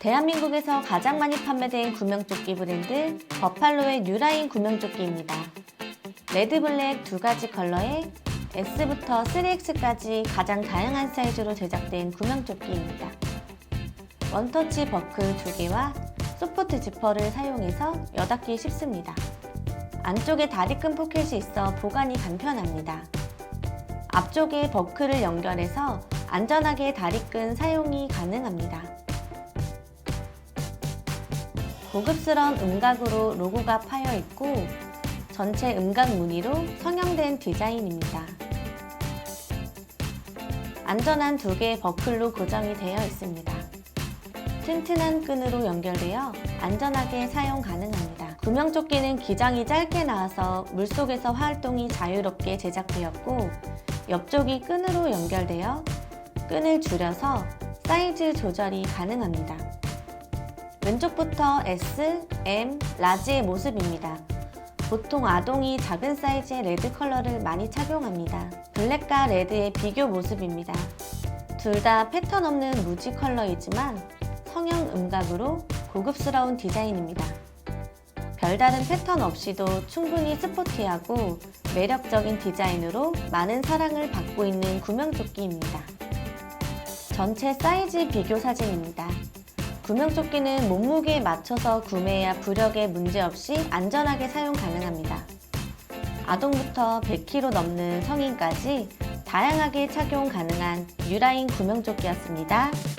대한민국에서 가장 많이 판매된 구명조끼 브랜드 버팔로의 뉴라인 구명조끼입니다. 레드 블랙 두 가지 컬러에 S부터 3X까지 가장 다양한 사이즈로 제작된 구명조끼입니다. 원터치 버클 두 개와 소프트 지퍼를 사용해서 여닫기 쉽습니다. 안쪽에 다리끈 포켓이 있어 보관이 간편합니다. 앞쪽에 버클을 연결해서 안전하게 다리끈 사용이 가능합니다. 고급스러운 음각으로 로고가 파여 있고 전체 음각 무늬로 성형된 디자인입니다. 안전한 두 개의 버클로 고정이 되어 있습니다. 튼튼한 끈으로 연결되어 안전하게 사용 가능합니다. 구명조끼는 기장이 짧게 나와서 물속에서 활동이 자유롭게 제작되었고 옆쪽이 끈으로 연결되어 끈을 줄여서 사이즈 조절이 가능합니다. 왼쪽부터 S, M, 라지의 모습입니다. 보통 아동이 작은 사이즈의 레드 컬러를 많이 착용합니다. 블랙과 레드의 비교 모습입니다. 둘 다 패턴 없는 무지 컬러이지만 성형 음각으로 고급스러운 디자인입니다. 별다른 패턴 없이도 충분히 스포티하고 매력적인 디자인으로 많은 사랑을 받고 있는 구명조끼입니다. 전체 사이즈 비교 사진입니다. 구명조끼는 몸무게에 맞춰서 구매해야 부력에 문제없이 안전하게 사용 가능합니다. 아동부터 100kg 넘는 성인까지 다양하게 착용 가능한 뉴라인 구명조끼였습니다.